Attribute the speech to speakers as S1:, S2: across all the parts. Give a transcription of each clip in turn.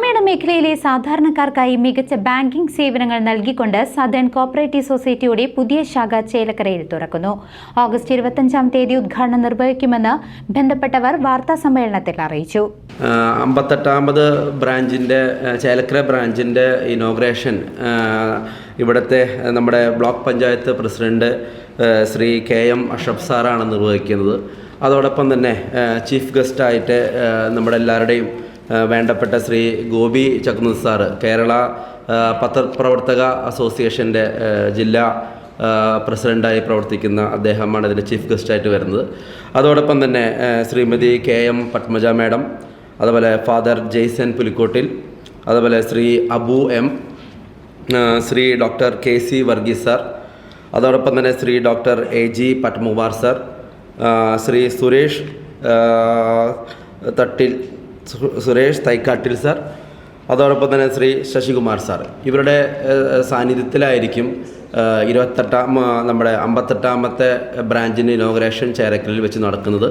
S1: ഗ്രാമീണ മേഖലയിലെ സാധാരണക്കാർക്കായി മികച്ച ബാങ്കിംഗ് സേവനങ്ങൾ നൽകിക്കൊണ്ട് സദേൺ കോപ്പറേറ്റീവ് സൊസൈറ്റിയുടെ പുതിയ ശാഖ ചേലക്കരയിൽ തുറക്കുന്നു. ഓഗസ്റ്റ് ഇരുപത്തഞ്ചാം തീയതി ഉദ്ഘാടനം നിർവഹിക്കുമെന്ന് ബന്ധപ്പെട്ടവർ വാർത്താ സമ്മേളനത്തിൽ അറിയിച്ചു.
S2: അമ്പത്തെട്ടാമത് ബ്രാഞ്ചിന്റെ ചേലക്കര ബ്രാഞ്ചിന്റെ ഇനോഗ്രേഷൻ ഇവിടുത്തെ നമ്മുടെ block panchayat president Shri K M Ashaf സാറാണ് നിർവഹിക്കുന്നത്. അതോടൊപ്പം തന്നെ ചീഫ് ഗസ്റ്റായിട്ട് നമ്മുടെ എല്ലാവരുടെയും വേണ്ടപ്പെട്ട ശ്രീ ഗോപി ചക്കുന്ന് സാറ് കേരള പത്രപ്രവർത്തക അസോസിയേഷന്റെ ജില്ലാ പ്രസിഡന്റായി പ്രവർത്തിക്കുന്ന അദ്ദേഹമാണ് ഇതിന്റെ ചീഫ് ഗസ്റ്റായിട്ട് വരുന്നത്. അതോടൊപ്പം തന്നെ Shrimati K M Padmaja madam അതുപോലെ ഫാദർ ജെയ്സൻ പുലിക്കോട്ടിൽ അതുപോലെ Shri Abu M Shri doctor K C Varghese sir അതോടൊപ്പം തന്നെ Shri doctor A G Padmakumar sir Shri Suresh Thattil Suresh Thaikattil sir. അതോടൊപ്പം തന്നെ ശ്രീ ശശികുമാർ സാർ. ഇവരുടെ സാന്നിധ്യത്തിലായിരിക്കും ഇരുപത്തെട്ടാം നമ്മുടെ അമ്പത്തെട്ടാമത്തെ ബ്രാഞ്ചിന്റെ ഇനോഗ്രേഷൻ ചേരക്കലിൽ വെച്ച് നടക്കുന്നത്.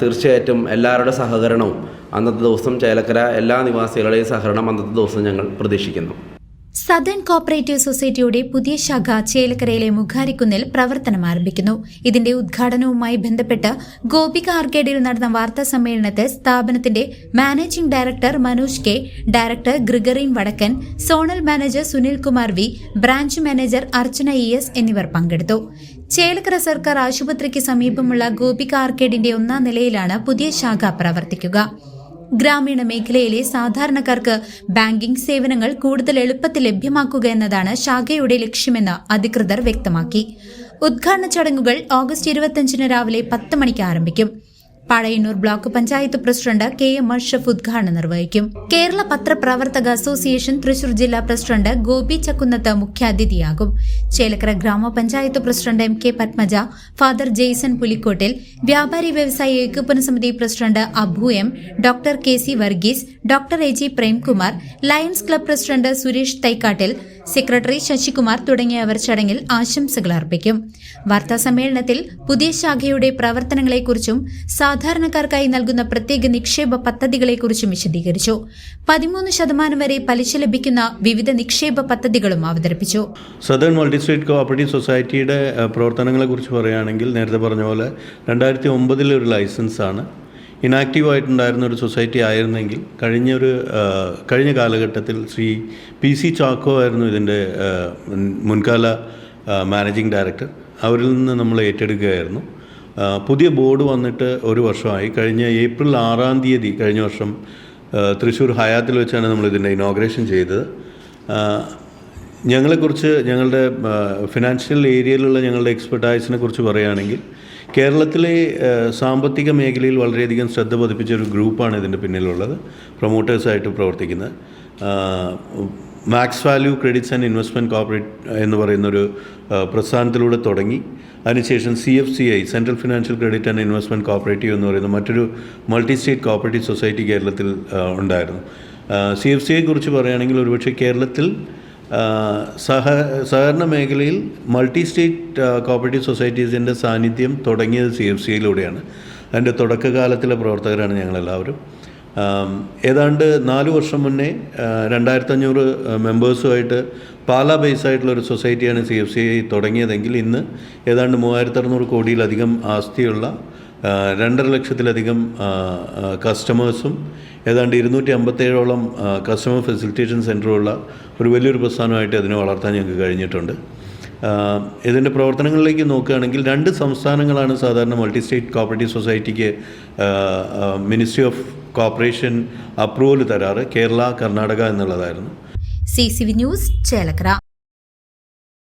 S2: തീർച്ചയായിട്ടും എല്ലാവരുടെ സഹകരണവും അന്നത്തെ ദിവസം ചേലക്കര എല്ലാ നിവാസികളുടെയും സഹകരണം അന്നത്തെ ദിവസം ഞങ്ങൾ പ്രതീക്ഷിക്കുന്നു.
S1: സദേൺ കോപ്പറേറ്റീവ് സൊസൈറ്റിയുടെ പുതിയ ശാഖ ചേലക്കരയിലെ മുഖാരിക്കുന്നിൽ പ്രവർത്തനം ആരംഭിക്കുന്നു. ഇതിന്റെ ഉദ്ഘാടനവുമായി ബന്ധപ്പെട്ട് ഗോപിക ആർക്കേഡിൽ നടന്ന വാർത്താ സമ്മേളനത്തിൽ സ്ഥാപനത്തിന്റെ managing director Manoj K director Gregorin Vadakkan zonal manager Sunil Kumar V branch manager Archana E S എന്നിവർ പങ്കെടുത്തു. ചേലക്കര സർക്കാർ ആശുപത്രിക്ക് സമീപമുള്ള ഗോപിക ആർക്കേഡിന്റെ ഒന്നാം നിലയിലാണ് പുതിയ ശാഖ പ്രവർത്തിക്കുക. ഗ്രാമീണ മേഖലയിലെ സാധാരണക്കാർക്ക് ബാങ്കിംഗ് സേവനങ്ങൾ കൂടുതൽ എളുപ്പത്തിൽ ലഭ്യമാക്കുക എന്നതാണ് ശാഖയുടെ ലക്ഷ്യമെന്ന് അധികൃതർ വ്യക്തമാക്കി. ഉദ്ഘാടന ചടങ്ങുകൾ ഓഗസ്റ്റ് ഇരുപത്തിയഞ്ചിന് രാവിലെ പത്ത് മണിക്ക് ആരംഭിക്കും. Pazhayannur block panchayat president K M Ashaf ഉദ്ഘാടനം നിർവഹിക്കും. കേരള പത്രപ്രവർത്തക അസോസിയേഷൻ തൃശൂർ ജില്ലാ പ്രസിഡന്റ് ഗോപി ചക്കുന്നത്ത് മുഖ്യാതിഥിയാകും. Chelakkara gramapanchayat president M K Padmaja father Jaison Pulikottil വ്യാപാരി വ്യവസായി ഏകോപന സമിതി president Abu M doctor K C Varghese doctor A G Premkumar Lions club president Suresh Thaikattil secretary Sasikumar തുടങ്ങിയവർ ചടങ്ങിൽ ആശംസകൾ അർപ്പിക്കും. വാർത്താ സമ്മേളനത്തിൽ പുതിയ ശാഖയുടെ പ്രവർത്തനങ്ങളെക്കുറിച്ചും സാധാരണക്കാർക്കായി നൽകുന്ന പ്രത്യേക നിക്ഷേപ പദ്ധതികളെക്കുറിച്ചും വിശദീകരിച്ചു. പതിമൂന്ന് ശതമാനം വരെ പലിശ ലഭിക്കുന്ന വിവിധ നിക്ഷേപ പദ്ധതികളും അവതരിപ്പിച്ചു.
S3: സദേൺ മൾട്ടി സ്റ്റേറ്റ് കോഓപ്പറേറ്റീവ് സൊസൈറ്റിയുടെ പ്രവർത്തനങ്ങളെക്കുറിച്ച് പറയുകയാണെങ്കിൽ നേരത്തെ പറഞ്ഞ പോലെ രണ്ടായിരത്തി ഒമ്പതിലെ ഒരു ലൈസൻസാണ്. ഇനാക്റ്റീവ് ആയിട്ടുണ്ടായിരുന്ന ഒരു സൊസൈറ്റി ആയിരുന്നെങ്കിൽ കഴിഞ്ഞ ഒരു കഴിഞ്ഞ കാലഘട്ടത്തിൽ ശ്രീ പി സി ചാക്കോ ആയിരുന്നു ഇതിന്റെ മുൻകാല മാനേജിംഗ് ഡയറക്ടർ. അവരിൽ നിന്ന് നമ്മൾ ഏറ്റെടുക്കുകയായിരുന്നു. പുതിയ ബോർഡ് വന്നിട്ട് ഒരു വർഷമായി. കഴിഞ്ഞ ഏപ്രിൽ ആറാം തീയതി കഴിഞ്ഞ വർഷം തൃശ്ശൂർ ഹയാത്തിൽ വെച്ചാണ് നമ്മൾ ഇതിന്റെ ഇനോഗ്രേഷൻ ചെയ്തത്. ഞങ്ങളെക്കുറിച്ച് ഞങ്ങളുടെ ഫിനാൻഷ്യൽ ഏരിയയിലുള്ള ഞങ്ങളുടെ എക്സ്പെർട്ടൈസിനെ കുറിച്ച് പറയുകയാണെങ്കിൽ കേരളത്തിലെ സാമ്പത്തിക മേഖലയിൽ വളരെയധികം ശ്രദ്ധ പതിപ്പിച്ച ഒരു ഗ്രൂപ്പാണ് ഇതിന്റെ പിന്നിലുള്ളത്. പ്രൊമോട്ടേഴ്സായിട്ട് പ്രവർത്തിക്കുന്നത്. Max Value credits and investment corporate എന്ന് പറയുന്നൊരു പ്രസ്ഥാനത്തിലൂടെ തുടങ്ങി. അതിനുശേഷം C F C I central financial credit and investment corporative എന്ന് പറയുന്ന മറ്റൊരു മൾട്ടി സ്റ്റേറ്റ് കോപ്പറേറ്റീവ് സൊസൈറ്റി കേരളത്തിൽ ഉണ്ടായിരുന്നു. സി എഫ് സി ഐയെക്കുറിച്ച് പറയുകയാണെങ്കിൽ ഒരുപക്ഷെ കേരളത്തിൽ സഹ സഹകരണ മേഖലയിൽ മൾട്ടി സ്റ്റേറ്റ് കോപ്പറേറ്റീവ് സൊസൈറ്റീസിന്റെ സാന്നിധ്യം തുടങ്ങിയത് സി എഫ് സിയിലൂടെയാണ്. അതിന്റെ തുടക്കകാലത്തിലെ പ്രവർത്തകരാണ് ഞങ്ങളെല്ലാവരും. ഏതാണ്ട് നാല് വർഷം മുന്നേ രണ്ടായിരത്തഞ്ഞൂറ് മെമ്പേഴ്സുമായിട്ട് പാലാ ബേസ് ആയിട്ടുള്ള ഒരു സൊസൈറ്റിയാണ് സി എഫ് സി തുടങ്ങിയതെങ്കിൽ ഇന്ന് ഏതാണ്ട് മൂവായിരത്തി അറുന്നൂറ് കോടിയിലധികം ആസ്തിയുള്ള രണ്ടര ലക്ഷത്തിലധികം കസ്റ്റമേഴ്സും ഏതാണ്ട് ഇരുന്നൂറ്റി അമ്പത്തേഴോളം കസ്റ്റമർ ഫെസിലിറ്റേഷൻ സെന്ററുള്ള ഒരു വലിയൊരു പ്രസ്ഥാനമായിട്ട് അതിനെ വളർത്താൻ ഞങ്ങൾക്ക് കഴിഞ്ഞിട്ടുണ്ട്. ഇതിന്റെ പ്രവർത്തനങ്ങളിലേക്ക് നോക്കുകയാണെങ്കിൽ രണ്ട് സംസ്ഥാനങ്ങളാണ് സാധാരണ മൾട്ടി സ്റ്റേറ്റ് കോപ്പറേറ്റീവ് സൊസൈറ്റിക്ക് ministry of corporation approval തരാറ് Kerala Karnataka എന്നുള്ളതായിരുന്നു.
S1: C C V news Chelakkara.